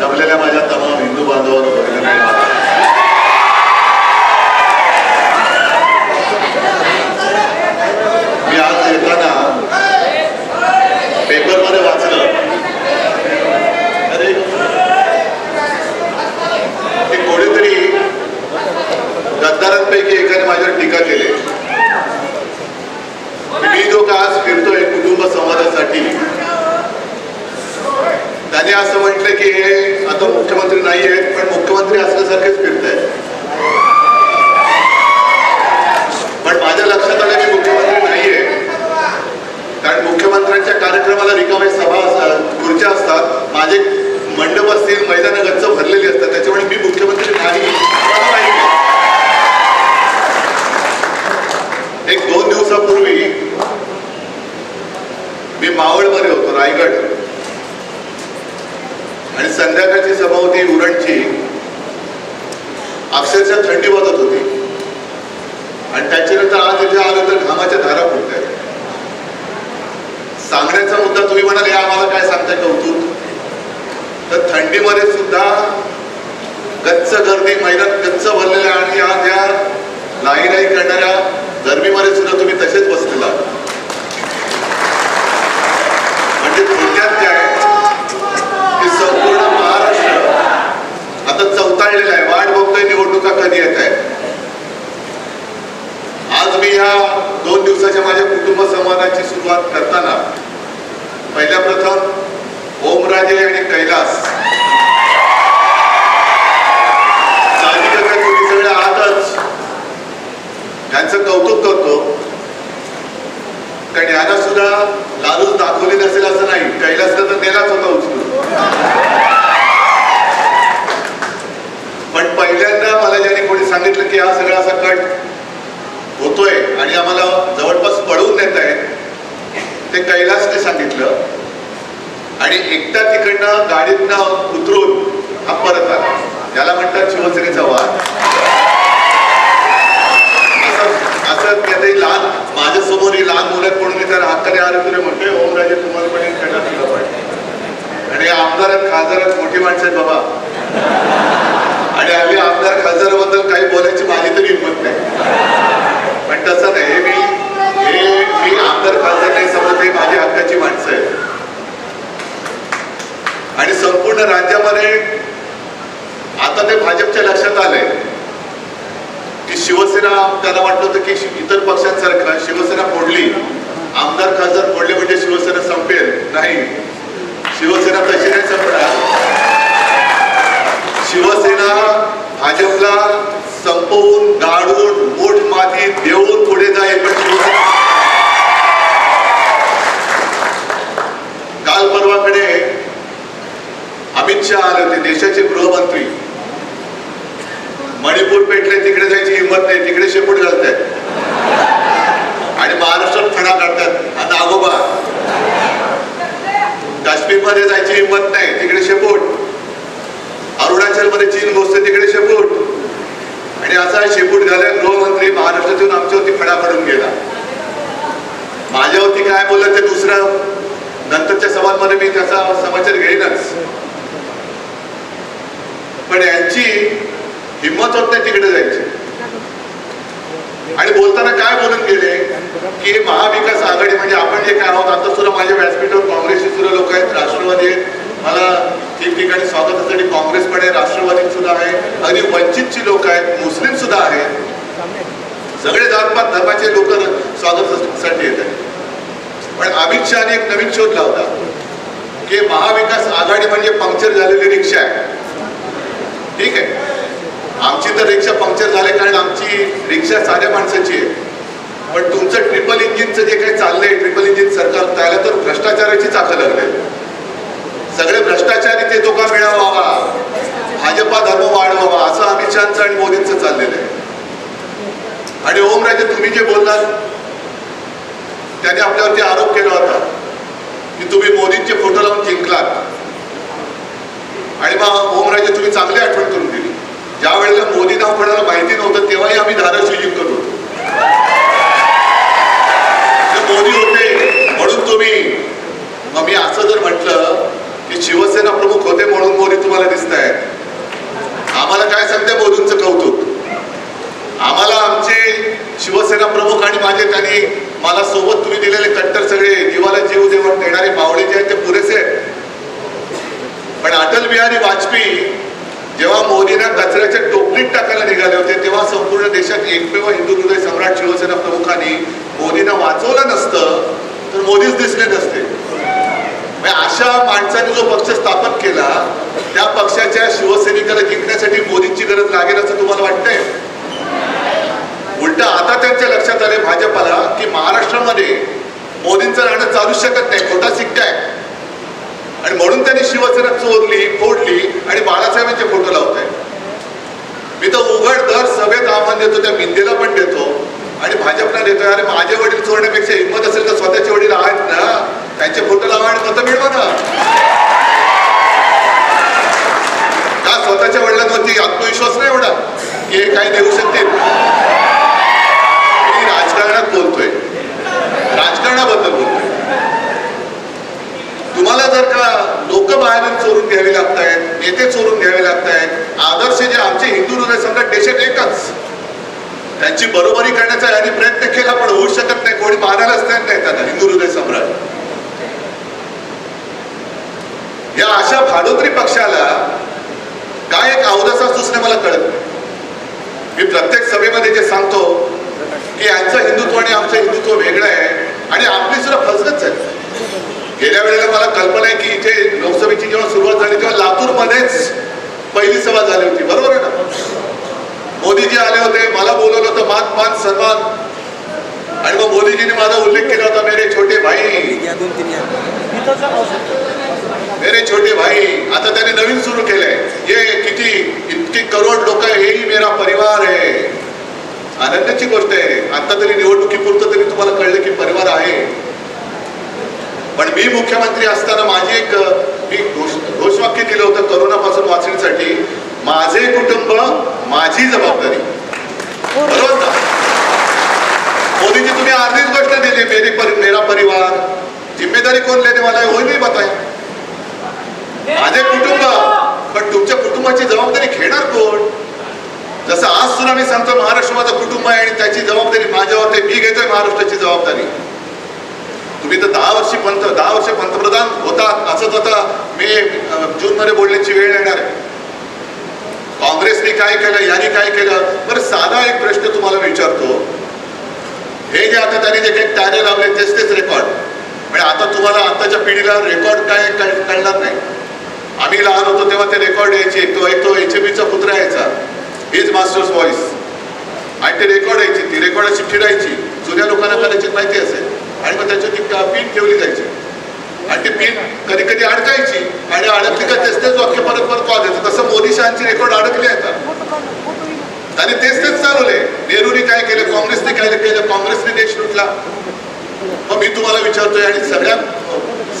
जमलेल्या माझ्या तमाम हिंदू बांधवांनो भगिनींनो, मी आज येताना पेपरमध्ये वाचलं अरे ते कोणीतरी गद्दारांपैकी एकाने माझ्यावर टीका केली की मी जो का आज फिरतोय कुटुंब संवादासाठी त्याने असं म्हटलं की हे आता मुख्यमंत्री नाही आहेत पण मुख्यमंत्री असल्यासारखेच फिरत आहेत पण माझ्या लक्षात आलं की मुख्यमंत्री नाहीये कारण मुख्यमंत्र्यांच्या कार्यक्रमाला रिकामे सभा अस- खुर्च्या असतात माझे मंडप असतील मैदानं गच्च भरलेली असतात त्याच्यामुळे मी मुख्यमंत्री नाही मला माहिती आहे. एक दोन दिवसापूर्वी मी मावळमध्ये होतो रायगड आणि संध्याकाळची सभा होती उरणची अक्षरशः थंडी वाजत होती आणि त्याच्यानंतर आज इथे आलो तर घामाच्या धारा फुटत आहेत सांगण्याचा मुद्दा तुम्ही म्हणाल हे आम्हाला काय सांगताय कौतुक तर थंडीमध्ये सुद्धा गच्च गर्दी मैदान गच्च भरलेल्या आणि आज या लाईलाई करणाऱ्या गरमीमध्ये सुद्धा तुम्ही तसेच बसलेला आहात. म्हणजे थोडक्यात काय की संपूर्ण महाराष्ट्र आता चौताळलेला आहे वाट बघतोय निवडणुका कधी येत आहेत आज मी ह्या दोन दिवसाच्या माझ्या कुटुंब संवादाची सुरुवात करताना पहिल्या प्रथम ओमराजे आणि कैलास साहजिकच आहे, तुम्ही सगळे आहातच यांचं कौतुक करतो कारण यांना सुद्धा लालूच दाखवली नसेल असं नाही कैलासला तर नेलाच होता उचलून पण पहिल्यांदा मला ज्याने कोणी सांगितलं की हा सगळा असा कट होतोय आणि आम्हाला जवळपास पळवून नेत आहेत ते कैलासने सांगितलं. आणि एकटा तिकडनं गाडीतनं उतरून हा परत आला. याला म्हणतात शिवसेनेचा वाद. असं त्यातही लहान माझ्यासमोर ही लहान मुलं म्हणून मी त्याला हक्काने आले तुला म्हणतोय ओमराजे तुम्हाला पण एक खेळा दिला पाहिजे. आणि आमदारात खासदारात मोठी माणसं आहेत बाबा. आणि आम्ही आमदार खासदाराबद्दल काही बोलायची माझी तरी हिंमत नाही. पण तसं नाही हे मी मी आमदार खासदार नाही समजत हे माझी हक्काची माणसं आहेत. आणि संपूर्ण राज्यामध्ये आता ते भाजपच्या लक्षात आले की शिवसेना त्याला वाटलं होतं की इतर पक्षांसारखं शिवसेना फोडली आमदार खासदार फोडले म्हणजे शिवसेना संपेल नाही शिवसेना तशी नाही संपणार शिवसेना भाजपला संपवून गाडून मोठ माती देऊन पुढे जाईल पण शिवसेना काल परवाकडे अमित शहा आले होते देशाचे गृहमंत्री. मणिपूर पेटले तिकडे जायची हिंमत नाही तिकडे शेपूट घालतायत. आणि महाराष्ट्रात फणा काढतात. आता आगोबा काश्मीरमध्ये जायची हिंमत नाही तिकडे शेपूट. अरुणाचलमध्ये चीन घुसते तिकडे शेपूट. आणि असा शेपूट झालाय गृहमंत्री महाराष्ट्रातून आमच्यावरती फणा पडून गेला. माझ्यावरती काय बोललं ते दुसरं? नंतरच्या सभांमध्ये मी त्याचा समाचार घेईनच. पण यांची हिंमत होत नाही तिकडे जायची. आणि बोलताना काय बोलून गेले? की हे महाविकास आघाडी म्हणजे आपण जे काय आहोत आता सुद्धा माझ्या व्यासपीठावर काँग्रेसचे सुद्धा लोक आहेत राष्ट्रवादी आहेत. मला ठिकठिकाणी स्वागतासाठी काँग्रेस पण आहे राष्ट्रवादी सुद्धा आहे. आणि वंचितची लोक आहेत मुस्लिम सुद्धा आहेत. सगळे जातपात धर्माचे लोक स्वागतासाठी येत आहेत. पण अमित शहाने एक नवीन शोध लावला की महाविकास आघाडी म्हणजे पंक्चर झालेली रिक्षा आहे. ठीक आहे. आमची तर रिक्षा पंक्चर झाले कारण आमची रिक्षा साध्या माणसाची आहे. पण तुमचं ट्रिपल इंजिनचं जे काही चाललंय ट्रिपल इंजिन सरकार त्याला तर भ्रष्टाचाराची चाकं लागले सगळे भ्रष्टाचारी ते तो मिळावा भाजपा धर्म वाढवावा असं अमित शहाचं आणि मोदींचं चाललेलं आहे. आणि ओमराजे तुम्ही जे बोललात त्याने आपल्यावरती आरोप केला होता की तुम्ही मोदींचे फोटो लावून जिंकलात. आणि मग ओमराजे तुम्ही चांगली आठवण करून दिली. ज्या वेळेला मोदी नाव कोणाला माहिती नव्हतं तेव्हाही आम्ही धाराशिव जिंकत होतो मोदी होते म्हणून तुम्ही मग मी असं जर म्हटलं की शिवसेना प्रमुख होते म्हणून मोदी तुम्हाला दिसत आहेत आम्हाला काय सांगते मोदींच कौतुक? आम्हाला आमचे शिवसेना प्रमुख आणि माझे त्यांनी मला सोबत तुम्ही दिलेले कट्टर सगळे जीवाला जीव देऊन देणारे मावळे जे आहेत ते पुरेसे पण अटल बिहारी वाजपेयी जेव्हा मोदींना कचऱ्याच्या टोपलीत टाकायला निघाले होते तेव्हा संपूर्ण देशात एकमेव हिंदू हृदय सम्राट शिवसेना प्रमुखांनी मोदींना वाचवलं नसतं तर मोदीच दिसले नसते. म्हणजे अशा माणसाने जो पक्ष स्थापन केला त्या पक्षाच्या शिवसैनिकाला जिंकण्यासाठी मोदींची गरज लागेल असं तुम्हाला वाटतंय? उलट आता त्यांच्या लक्षात आले भाजपाला की महाराष्ट्रामध्ये मोदींचं राहणं चालू शकत नाही खोटा सिक्का आहे. आणि म्हणून त्यांनी शिवसेना चोरली फोडली आणि बाळासाहेबांचे फोटो लावत आहे मी तर उघड दर सभेत आव्हान देतो त्या मिंदेला पण देतो. आणि भाजपला देतो अरे माझे वडील चोरण्यापेक्षा हिंमत असेल तर स्वतःचे वडील आहेत ना? त्यांचे फोटो लावा आणि मतं मिळवा ना. का स्वतःच्या वडिलांवरती आत्मविश्वास नाही एवढा? की हे काही देऊ शकतील? मी राजकारणात बोलतोय. राजकारणाबद्दल बोलतोय. तुम्हाला जर का लोक बाहेरून चोरून घ्यावे लागत आहेत नेते चोरून घ्यावे लागत आहेत आदर्श जे आमचे हिंदू हृदय सम्राट देशात एकच. त्यांची बरोबरी करण्याचा यांनी प्रयत्न केला पण होऊ शकत नाही कोणी मानायलाच नाही नाही त्यांना हिंदू हृदय सम्राट. या अशा भाडोत्री पक्षाला काय एक अवदसा सुचणे मला कळत नाही. मी प्रत्येक सभेमध्ये जे सांगतो की यांचं हिंदुत्व आणि आमचं हिंदुत्व वेगळं आहे आणि आपली सुद्धा फसगत आहे गेल्या वेळेला मला कल्पना आहे की इथे लोकसभेची जेव्हा सुरुवात झाली तेव्हा लातूरमध्येच पहिली सभा झाली होती. बरोबर आहे ना? मोदीजी आले होते मला बोलवलं होतं मान मान सन्मान आणि मग मोदीजीने माझा उल्लेख केला होता मेरे छोटे भाई. मेरे छोटे भाई. आता त्याने नवीन सुरू केलंय. ये किती इतकी करोड लोक हेही मेरा परिवार आहे. आनंदाची गोष्ट आहे. आता तरी निवडणुकीपुरतं तरी तुम्हाला कळलं की परिवार आहे. पण मी मुख्यमंत्री असताना माझी एक मी घोष- घोषवाक्य दिलं होतं करोनापासून वाचण्यासाठी. माझे कुटुंब माझी जबाबदारी. बरोबर ना? मोदीजी तुम्ही अर्धीच गोष्ट दिली मेरी पर, मेरा परिवार. जिम्मेदारी कोण लेने वाला है वही नहीं बताय. माझे कुटुंब पण तुमच्या कुटुंबाची जबाबदारी घेणार कोण? जसं आज सुद्धा मी सांगतो महाराष्ट्र माझं कुटुंब आहे आणि त्याची जबाबदारी माझ्यावर आहे मी घेतोय महाराष्ट्राची जबाबदारी. तुम्ही तर दहा वर्षी पंत दहा वर्ष पंतप्रधान होता असंच आता मे जून मध्ये बोलण्याची वेळ येणार आहे. काँग्रेसने काय केलं यांनी काय केलं? बरं साधा एक प्रश्न तुम्हाला विचारतो. हे जे आता त्यांनी जे काही तारे लावले तेच तेच रेकॉर्ड म्हणजे आता तुम्हाला आताच्या पिढीला रेकॉर्ड काय कळ- कळणार नाही. आम्ही लहान होतो तेव्हा ते रेकॉर्ड यायचे तो एक तो एच चा पुत्र यायचा. हिज मास्टर्स व्हॉइस आणि ते रेकॉर्ड यायची ती रेकॉर्ड अशी फिरायची. जुन्या लोकांना कदाचित माहिती असेल. आणि मग त्याच्यात ती पिन ठेवली जायची. आणि ती पिन कधी कधी अडकायची आणि अडकली का तेच तेच वाक्य परत परत वाजायचं तसं मोदी शहाची रेकॉर्ड अडकले आता. आणि तेच तेच चालवले. नेहरूने काय केलं? काँग्रेसने काय केलं? काँग्रेसने देश लुटला. मग मी तुम्हाला विचारतोय आणि सगळ्या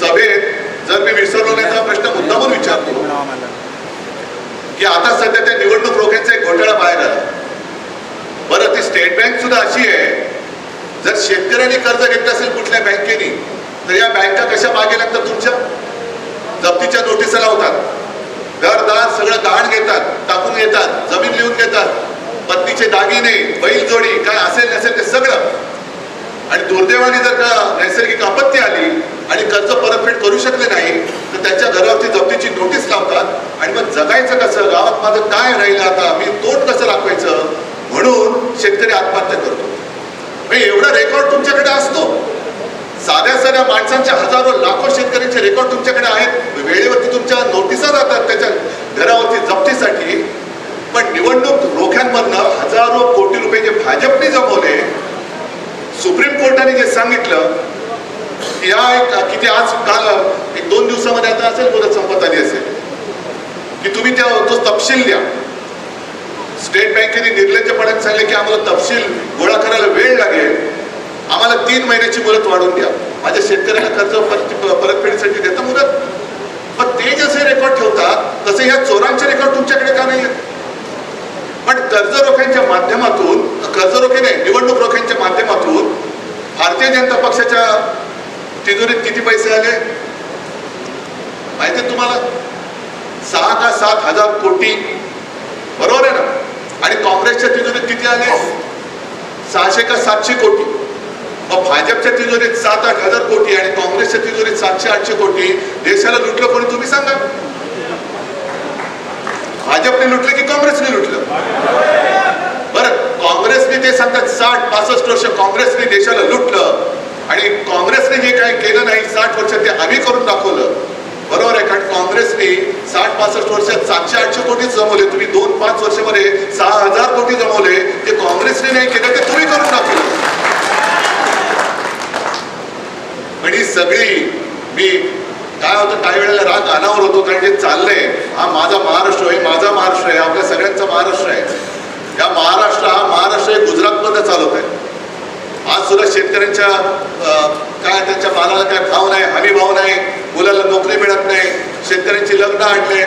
सभेत जर मी विसरलो नाही तर हा प्रश्न मुद्दामून विचारतो की आता सध्या त्या निवडणूक रोख्यांचा एक घोटाळा बाहेर आला. बरं ती स्टेट बँक सुद्धा अशी आहे जर शेतकऱ्यांनी कर्ज घेतलं असेल कुठल्या बँकेने तर या बँका कशा मागे लागतात तुमच्या? जप्तीच्या नोटिसा लावतात. घरदार सगळं गहाण घेतात टाकून घेतात जमीन लिहून घेतात. पत्नीचे दागिने बैल जोडी काय असेल नसेल ते सगळं. आणि दुर्दैवाने जर का नैसर्गिक आपत्ती आली आणि कर्ज परतफेड करू शकले नाही तर त्यांच्या घरावरती जप्तीची नोटीस लावतात आणि मग जगायचं कसं? गावात माझं काय राहिलं आता? मी तोंड कसं दाखवायचं? म्हणून शेतकरी आत्महत्या करतो. एवढा रेकॉर्ड तुमच्याकडे असतो? साध्या साध्या माणसांच्या हजारो लाखो शेतकऱ्यांचे रेकॉर्ड तुमच्याकडे आहेत. वेळेवरती तुमच्या नोटिसा जातात त्याच्या घरावरती जप्तीसाठी. पण निवडणूक रोख्यांमधनं हजारो कोटी रुपये जे भाजपने जमवले सुप्रीम कोर्टाने जे सांगितलं की या एक किती आज काल एक दोन दिवसामध्ये आता असेल मुदत संपत आली असेल. की तुम्ही त्या तो तपशील द्या. स्टेट बँकेने निर्लज्जपणाने सांगितलं की आम्हाला तपशील गोळा करायला वेळ लागेल. आम्हाला तीन महिन्याची मुदत वाढवून द्या. माझ्या शेतकऱ्यांना कर्ज परत- परतफेडीसाठी देता मुदत. पण ते जसे रेकॉर्ड ठेवतात तसे ह्या चोरांचे रेकॉर्ड तुमच्याकडे का नाही पण कर्ज रोख्यांच्या माध्यमातून कर्ज रोखे नाही निवडणूक रोख्यांच्या माध्यमातून भारतीय जनता पक्षाच्या तिजोरीत किती पैसे आले? माहिती तुम्हाला? सहा का सात हजार कोटी. बरोबर आहे ना? आणि काँग्रेसच्या तिजोरीत किती आले? सहाशे का सातशे कोटी. मग भाजपच्या तिजोरीत सात आठ हजार कोटी आणि काँग्रेसच्या तिजोरीत सातशे आठशे कोटी. देशाला लुटलं कोणी? तुम्ही सांगा. भाजपने लुटलं की काँग्रेसने लुटलं? बरं काँग्रेसने ते सांगतात साठ पासष्ट वर्ष काँग्रेसने देशाला लुटलं. आणि काँग्रेसने जे काही केलं नाही साठ वर्ष ते आम्ही करून दाखवलं. बरोबर आहे कारण काँग्रेसने साठ पासष्ट वर्षात सातशे आठशे कोटी जमवले. तुम्ही दोन पाच वर्षामध्ये सहा हजार कोटी जमवले. ते काँग्रेसने नाही केलं ते तुम्ही करून दाखवलं पण ही सगळी मी काय होतं काही वेळेला राग अनावर होतो कारण जे चाललंय. हा माझा महाराष्ट्र आहे माझा महाराष्ट्र आहे आपल्या सगळ्यांचा महाराष्ट्र आहे. या महाराष्ट्र हा महाराष्ट्र हे गुजरातमधनं चालवत आहे. आज सुद्धा शेतकऱ्यांच्या काय त्यांच्या मालाला काय भाव नाही हमी भाव नाही मुलाला नोकरी मिळत नाही. शेतकऱ्यांची लग्न आणले.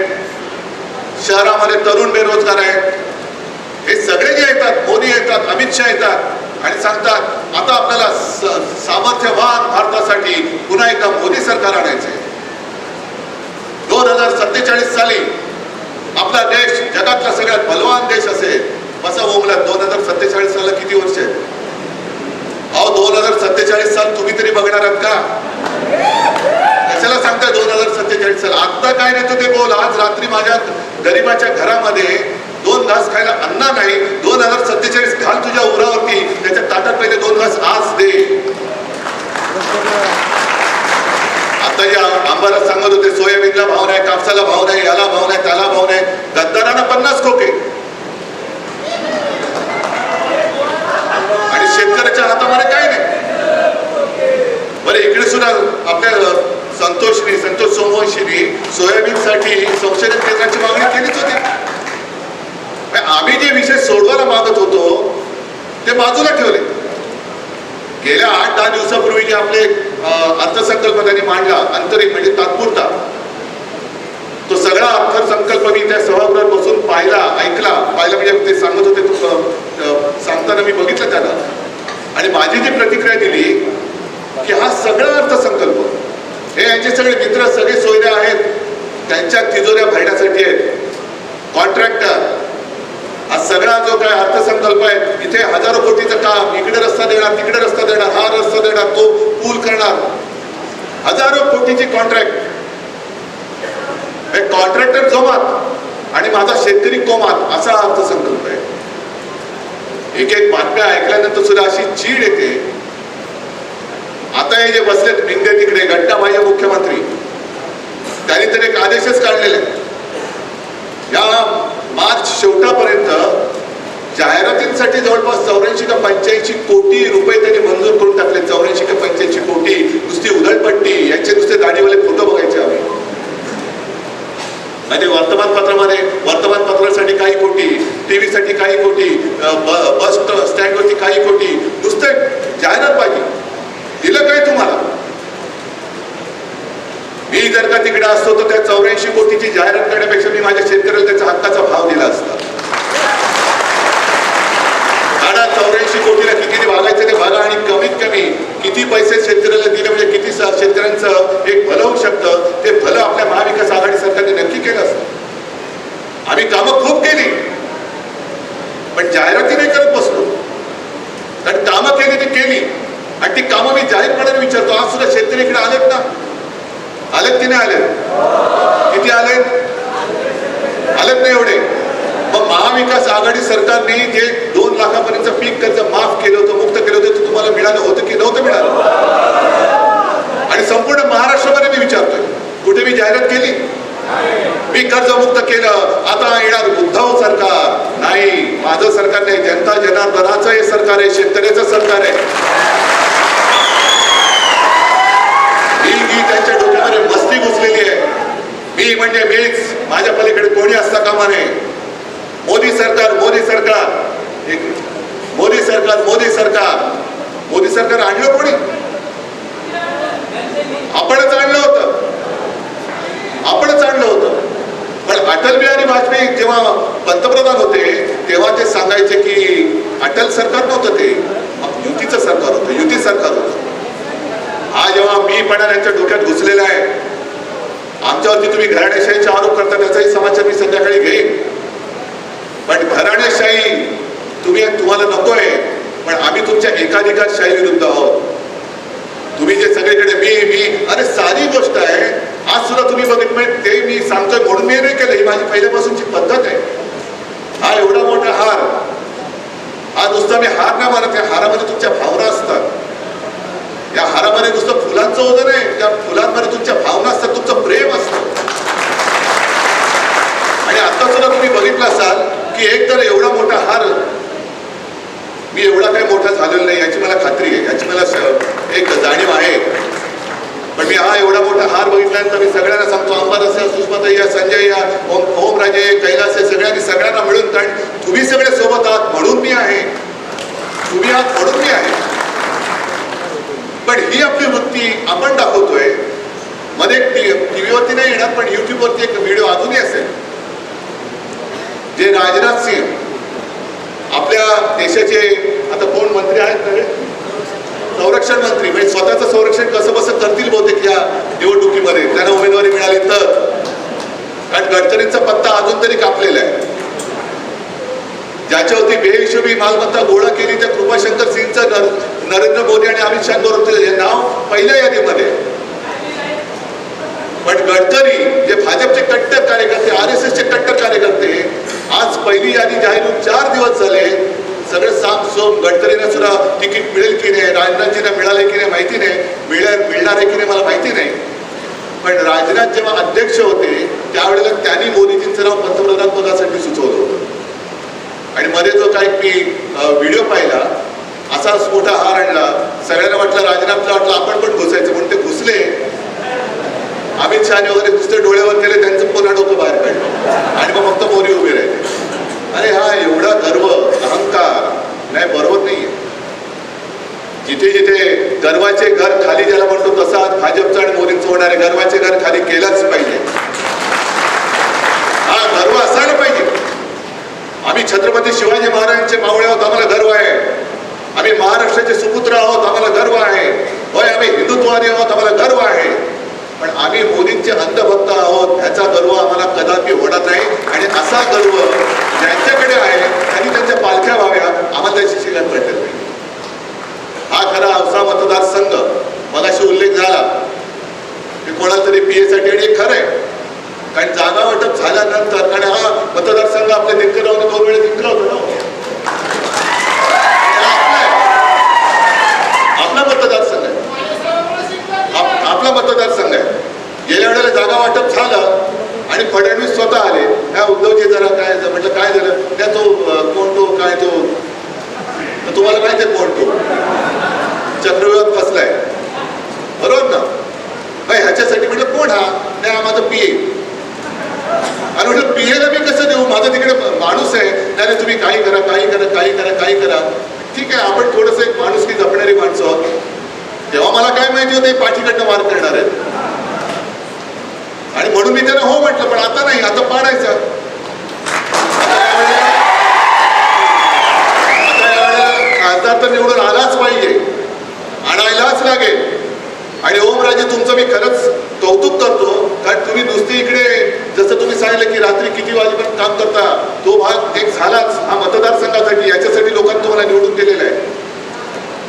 शहरामध्ये तरुण बेरोजगार आहेत. हे सगळे जे येतात मोदी येतात अमित शहा येतात आणि सांगतात आता आपल्याला सामर्थ्यवान भारतासाठी पुन्हा एकदा मोदी सरकार आणायचे दोन हजार सत्तेचाळीस साली आपला देश जगातला सगळ्यात बलवान देश असेल. हो बसा ओमला दोन हजार सत्तेचाळीस साला किती वर्ष आहे अहो दोन हजार सत्तेचाळीस साल तुम्ही तरी बघणार आहात का? कशाला सांगता दोन हजार सत्तेचाळीस साल. आत्ता काय नाही ते बोल. आज रात्री माझ्या गरीबाच्या घरामध्ये दोन घास खायला अन्न नाही. दोन हजार सत्तेचाळीस घाल तुझ्या उरावरती. त्याच्या ताटात पहिले दोन घास आज दे. आता या आंबाला सांगत होते सोयाबीनला भाव नाही कापसाला भाव नाही त्याला भाव नाही गद्दारांना पन्नास खोके आणि शेतकऱ्याच्या हातामध्ये काय नाही बरं इकडे सुद्धा आपल्या संतोषनी संतोष सोमवंशीनी सोयाबीनसाठी संशोधन केंद्राची मागणी केलीच होती पण आम्ही जे विषय सोडवायला मागत होतो ते बाजूला ठेवले गेल्या आठ दहा दिवसापूर्वी जे आपले अं, अर्थसंकल्प त्यांनी मांडला अंतरिम म्हणजे तात्पुरता तो सगळा अर्थसंकल्प मी त्या सभागृहात बसून पाहिला ऐकला पाहिला म्हणजे ते सांगत होते तो अं, अं, सांगताना मी बघितलं त्याला आणि माझी जी प्रतिक्रिया दिली की हा सगळा अर्थसंकल्प हे यांचे सगळे मित्र सगळे सोयरे आहेत त्यांच्या तिजोऱ्या भरण्यासाठी आहेत. कॉन्ट्रॅक्टर हा सगळा जो काय अर्थसंकल्प आहे इथे हजारो कोटीचं काम इकडे रस्ता देणार तिकडे रस्ता देणार हा रस्ता देणार तो पूल करणार. हजारो कोटीची कॉन्ट्रॅक्ट कॉन्ट्रॅक्टर जोमात आणि माझा शेतकरी कोमात असा अर्थसंकल्प आहे. एक एक बातम्या ऐकल्यानंतर सुद्धा अशी चीड येते. आता हे जे बसलेत मिंदे तिकडे घंटाबाह्य मुख्यमंत्री त्यांनी तर एक आदेशच काढलेले या मार्च शेवटापर्यंत जाहिरातींसाठी जवळपास चौऱ्याऐंशी का पंच्याऐंशी कोटी रुपये त्यांनी मंजूर करून टाकले चौऱ्याऐंशी का पंच्याऐंशी कोटी नुसती उधळपट्टी यांचे नुसते दाढीवाले फोटो बघायचे आम्ही. म्हणजे वर्तमानपत्रामध्ये वर्तमानपत्रासाठी काही कोटी टीव्ही साठी काही कोटी बस स्टँडवरती काही कोटी नुसते जाहिरात पाहिजे. दिलं काय तुम्हाला? मी जर का तिकडे असतो तर त्या चौऱ्याऐंशी कोटीची जाहिरात करण्यापेक्षा मी माझ्या शेतकऱ्याला त्याचा हक्काचा भाव दिला असता. काढा चौऱ्याऐंशी कोटीला किती भागायचे ते भागा आणि कमीत कमी किती पैसे शेतकऱ्याला दिले म्हणजे किती स- शेतकऱ्यांचं एक भलं होऊ शकतं ते भलं आपल्या महाविकास आघाडी सरकारने नक्की केलं असतं. आम्ही कामं खूप केली. पण जाहिराती नाही करत बसलो. कारण कामं केली ती केली. आणि ती कामं मी जाहीरपणाने विचारतो. आज सुद्धा शेतकरी इकडे आलेत ना? आलेत की नाही आले किती आलेत? आलेत नाही एवढे? मग महाविकास आघाडी सरकारने जे लाखापर्यंत पीक कर्ज माफ केलं होतं मुक्त केलं होतं ते तुम्हाला मिळालं होतं की नव्हतं मिळालं? आणि संपूर्ण महाराष्ट्रामध्ये मी विचारतोय कुठे मी जाहिरात केली? मी कर्जमुक्त केलं आता येणार उद्धव सरकार. नाही माझं सरकार नाही जनता जनार्दनाचं हे सरकार आहे शेतकऱ्याचं सरकार आहे. मी त्यांच्या डोक्यामध्ये मस्ती घुसलेली आहे मी म्हणजे मीच. माझ्या पलीकडे कोणी असता कामा नये. मोदी सरकार मोदी सरकार. एक मोदी सरकार मोदी सरकार. मोदी सरकार आणलं कोणी? आपणच आणलं होतं. आपणच आणलं होतं. पण अटल बिहारी वाजपेयी जेव्हा पंतप्रधान होते तेव्हा ते सांगायचे की अटल सरकार नव्हतं ते. युतीचं सरकार होतं युती सरकार होतं. हा जेव्हा मी पण यांच्या डोक्यात घुसलेला आहे आमच्यावरती तुम्ही घराणेशाहीचा आरोप करता त्याचाही समाचार मी संध्याकाळी घेईन. पण घराणेशाही तुम्ही तुम्हाला नकोय पण आम्ही तुमच्या एकाधिकारशाही विरुद्ध आहोत. तुम्ही जे सगळीकडे मी मी अरे सारी गोष्ट आहे. आज सुद्धा तुम्ही बघितलं म्हणजे ते मी सांगतोय म्हणून मी नाही केलं. ही माझी पहिल्यापासूनची पद्धत आहे. हा एवढा मोठा हार. हा नुसता मी हार नाही मानत या हारामध्ये तुमच्या भावना असतात. या हारामध्ये नुसतं फुलांचं होतं नाही त्या फुलांमध्ये तुमच्या भावना असतात तुमचं प्रेम असतं. आणि आता सुद्धा तुम्ही बघितलं असाल की एक तर एवढा मोठा हार मी एवढा काही मोठा झालेलो नाही याची मला खात्री आहे याची मला एक जाणीव आहे. पण मी हा एवढा मोठा हार बघितल्यानंतर मी सगळ्यांना सांगतो अंबादास या सुषमाताई या संजय या ओम ओमराजे कैलास या सगळ्यांनी सगळ्यांना मिळून कारण तुम्ही सगळे सोबत आहात म्हणून मी आहे. तुम्ही आहात म्हणून मी आहे. पण ही आपली वृत्ती आपण दाखवतोय. मध्ये टीव्हीवरती नाही येणार पण युट्यूबवरती एक व्हिडिओ अजूनही असेल. जे राजनाथ सिंह आपल्या देशाचे आता कोण मंत्री आहेत ना रे? संरक्षण मंत्री म्हणजे स्वतःचं संरक्षण कसं कसं करतील बहुतेक या निवडणुकीमध्ये त्यांना उमेदवारी मिळाली तर कारण गडकरींचा पत्ता अजून तरी कापलेला आहे ज्याच्यावरती बेहिशोबी मालमत्ता गोळा केली त्या कृपाशंकर सिंगचं नर, नरेंद्र मोदी आणि अमित शहा बरोबर हे नाव पहिल्या यादीमध्ये आहे. पण गडकरी जे भाजपचे कट्टर कार्यकर्ते आर एस एसचे कट्टर कार्यकर्ते आज पहिली यादी जाहीर होऊन चार दिवस झाले. सगळे साम सोम गडकरींना सुद्धा तिकीट मिळेल की नाही राजनाथजींना मिळाले की नाही माहिती नाही मिळेल मिळणार आहे की नाही मला माहिती नाही. पण राजनाथ जेव्हा अध्यक्ष होते त्यावेळेला त्यांनी मोदीजींचं नाव पंतप्रधान पदासाठी सुचवलं होतं. आणि मध्ये जो काही मी व्हिडिओ पाहिला असाच मोठा हार आणला. सगळ्यांना वाटलं राजनाथला वाटलं आपण पण घुसायचं. म्हणून ते घुसले. अमित शहाने वगैरे नुसते डोळ्यावर केले त्यांचं पुन्हा डोकं बाहेर काढलं. आणि मग फक्त मोदी उभे राहिले. अरे हा एवढा गर्व अहंकार नाही बरोबर नाहीये. जिथे जिथे गर्वाचे घर खाली ज्याला म्हणतो तसा आज भाजपचं आणि मोदींचं होणारे गर्वाचे घर खाली केलंच पाहिजे. हा गर्व असायला पाहिजे. आम्ही छत्रपती शिवाजी महाराजांचे मावळे आहोत आम्हाला गर्व आहे. आम्ही महाराष्ट्राचे सुपुत्र आहोत आम्हाला गर्व आहे. होय आम्ही हिंदुत्ववादी आहोत आम्हाला गर्व आहे पण आम्ही मोदींचे अंधभक्त आहोत ह्याचा गर्व आम्हाला कदापि होणार नाही आणि असा गर्व ज्यांच्याकडे आहे त्यांनी त्यांच्या पालख्या व्हाव्या आम्हाला त्याची शिकत भेटत नाही हा खरा औसा मतदारसंघ मगाशी उल्लेख झाला की कोणाला तरी पी साठी आणि हे खरं आहे कारण जागा वाटप झाल्यानंतर कारण हा मतदारसंघ आपल्या निकरावर दोन वेळेस जिंकला होता ना आणि हा आपला आहे. आपला मतदारसंघ आहे आप- आपला मतदारसंघ आहे गेल्या वेळेला जागा वाटप झालं आणि फडणवीस स्वतः आले ह्या उद्धवजी जरा काय झालं? म्हटलं काय झालं त्या तो अं, कोण तो काय तो तर तुम्हाला माहिती आहे कोण तो चक्रव्यूहात फसलाय बरोबर ना नाही ह्याच्यासाठी म्हटलं कोण हा नाही हा माझा पीए आणि म्हटलं पीएला मी कसं देऊ? माझा तिकडे माणूस आहे. नाही तुम्ही काही करा काही करा काही करा काही करा. ठीक आहे आपण थोडंसं एक माणूस की जपणारी माणसं आहोत. तेव्हा मला काय माहिती होते पाठीकडनं मार करणार आहेत. आणि म्हणून मी त्यांना हो म्हटलं पण आता नाही आता पाडायचं. आता तर निवडून आलाच पाहिजे आणायलाच लागेल. आणि ओमराजे तुमचं मी खरंच कौतुक करतो कारण तुम्ही नुसती इकडे जसं तुम्ही सांगितलं की रात्री किती वाजेपर्यंत काम करता तो भाग एक झालाच हा मतदारसंघासाठी याच्यासाठी लोकांनी तुम्हाला निवडून दिलेला आहे.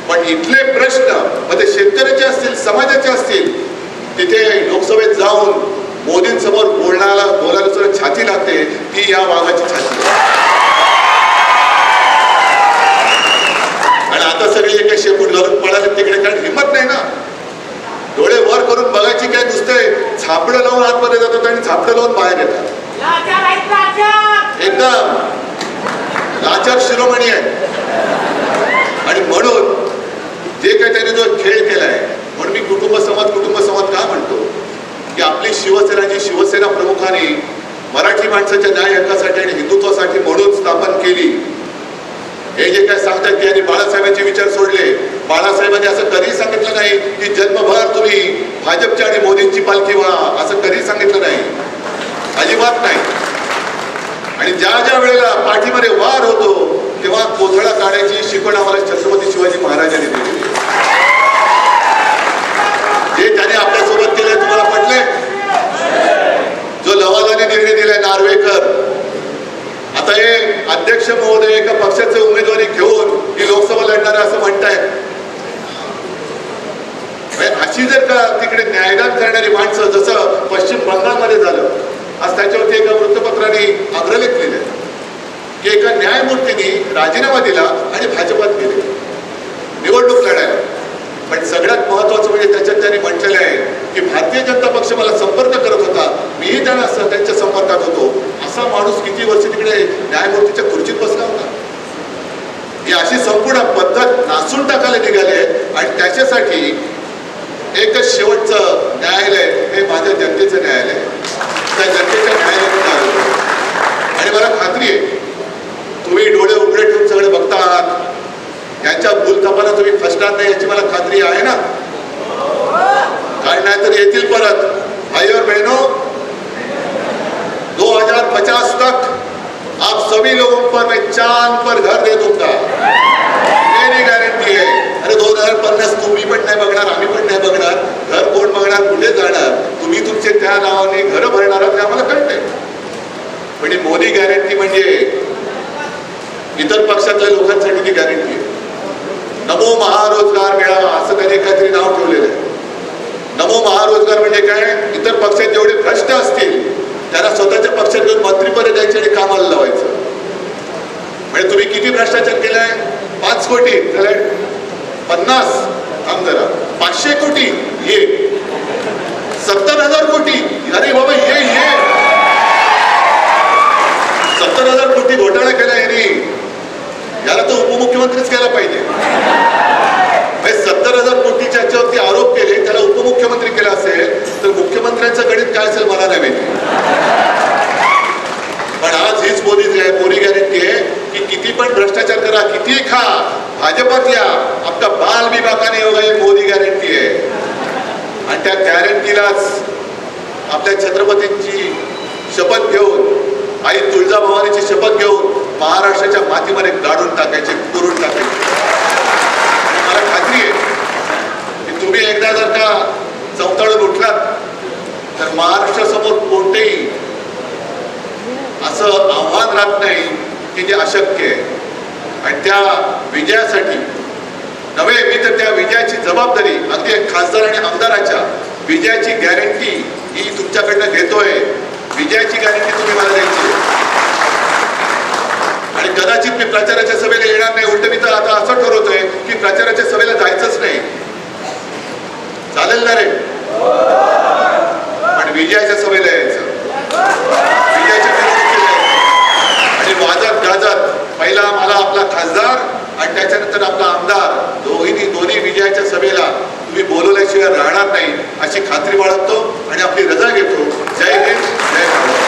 पण इथले प्रश्न मग ते शेतकऱ्याचे असतील समाजाचे असतील तिथे लोकसभेत जाऊन मोदींसमोर बोलणाला बोलायला सुद्धा छाती लागते ती या वाघाची छाती आणि आता सगळे जे काही शेपूट घालून पळाले तिकडे कारण हिंमत नाही ना. डोळे वर करून बघायची काय नुसते झापडं लावून आतमध्ये जातात आणि झापडं लावून बाहेर येतात. एकदम. लाचार शिरोमणी आहे आणि म्हणून जे काही त्यांनी जो खेळ केलाय म्हणून मी कुटुंब संवाद कुटुंब संवाद का म्हणतो? की आपली शिवसेना जी शिवसेना प्रमुखांनी मराठी माणसाच्या न्याय हक्कासाठी आणि हिंदुत्वासाठी म्हणून स्थापन केली हे जे काय सांगतात की यांनी बाळासाहेबांचे विचार सोडले. बाळासाहेबांनी असं कधी सांगितलं नाही की जन्मभर तुम्ही भाजपच्या आणि मोदींची पालखी व्हा असं कधी सांगितलं नाही. अजिबात नाही. आणि ज्या ज्या वेळेला पाठीमध्ये वार होतो तेव्हा कोथळा काढायची शिकवण आम्हाला छत्रपती शिवाजी महाराजांनी दिली. जे त्याने आपल्यासोबत केलंय तुम्हाला पटले जो लवादाने निर्णय दिलाय नार्वेकर आता हे अध्यक्ष महोदय एका पक्षाचे उमेदवारी घेऊन ही लोकसभा लढणार असं म्हणतायत. म्हणजे अशी जर का तिकडे न्यायदान करणारी माणसं जसं पश्चिम बंगालमध्ये झालं आज त्याच्यावरती एका वृत्तपत्राने अग्रलेख लिहिले की एका न्यायमूर्तीने राजीनामा दिला आणि भाजपात गेले निवडणूक लढायला पण सगळ्यात महत्वाचं म्हणजे त्याच्यात त्यांनी म्हटलेलं आहे की भारतीय जनता पक्ष मला संपर्क करत होता मीही त्यांना स- त्यांच्या संपर्कात होतो असा माणूस किती वर्ष तिकडे न्यायमूर्तीच्या खुर्चीत बसला होता. ही अशी संपूर्ण पद्धत नासून टाकायला निघाली आहे आणि त्याच्यासाठी एकच शेवटचं न्यायालय हे माझ्या जनतेचं न्यायालय त्या जनतेच्या न्यायालयात आणि मला खात्री आहे तुम्ही डोळे उघडे ठेवून सगळे बघता आहात यांच्या भूलथापाला तुम्ही फसणार नाही याची मला खात्री आहे ना? कारण नाही तर येतील परत. भाईवर और 2050 तक आप सभी लोगों पर मैं चांद पर घर दे दूंगा। मेरी गॅरंटी आहे अरे दोन हजार पन्नास तुम्ही पण नाही बघणार आम्ही पण नाही बघणार। घर कोण बघणार कुठे जाणार? तुम्ही तुमचे त्या नावाने घर भरणार आहात आम्हाला कळतंय. पण ही मोदी गॅरंटी म्हणजे इतर पक्षातल्या लोकांसाठी ती गॅरंटी आहे. नमो महारोजगार मेळावा असं त्याने काहीतरी नाव ठेवलेलं आहे. नमो महारोजगार म्हणजे काय? इतर पक्षात जेवढे भ्रष्ट असतील त्याला स्वतःच्या पक्षात घेऊन मंत्रीपद द्यायचे आणि कामाला लावायचं. म्हणजे तुम्ही किती भ्रष्टाचार केलाय? पाच कोटी. झाले पन्नास. आमदारा पाचशे कोटी. ये सत्तर हजार कोटी. अरे बाबा ये ये सत्तर हजार कोटी घोटाळा केला यांनी. याला तर उपमुख्यमंत्रीच केला पाहिजे. म्हणजे सत्तर हजार कोटीच्या याच्यावरती आरोप केले त्याला उपमुख्यमंत्री केला असेल तर मुख्यमंत्र्यांचं गणित काय असेल मला नाही पण आज हीच मोदी मोदी गॅरंटी आहे की किती पण भ्रष्टाचार करा किती खा भाजपातल्या या. बाल विभागाने हो योग नाही ही मोदी गॅरंटी आहे. आणि त्या गॅरंटीलाच आपल्या छत्रपतींची शपथ घेऊन आई तुळजाभवानीची शपथ घेऊन महाराष्ट्राच्या मातीमध्ये गाडून टाकायचे पुरून टाकायचे. मला खात्री आहे की तुम्ही एकदा जर का चौताळून उठलात तर महाराष्ट्रासमोर कोणतेही असं आव्हान राहत नाही की जे अशक्य आहे. आणि त्या विजयासाठी नव्हे मी तर त्या विजयाची जबाबदारी अगदी खासदार आणि आमदाराच्या विजयाची गॅरंटी ही तुमच्याकडनं घेतोय. विजयाची गॅरंटी तुम्ही मला द्यायची आणि कदाचित मी प्रचाराच्या सभेला येणार नाही उलट मी तर आता असं ठरवतोय की प्रचाराच्या सभेला जायचंच नाही. चालेल ना रे? पण विजयाच्या सभेला यायचं. विजयाच्या आणि वाजत गाजत पहिला मला आपला खासदार आणि त्याच्यानंतर आपला आमदार. दोघी दोन्ही विजयाच्या सभेला तुम्ही बोलवल्याशिवाय राहणार नाही अशी खात्री बाळगतो आणि आपली रजा घेतो. जय हिंद जय भारत.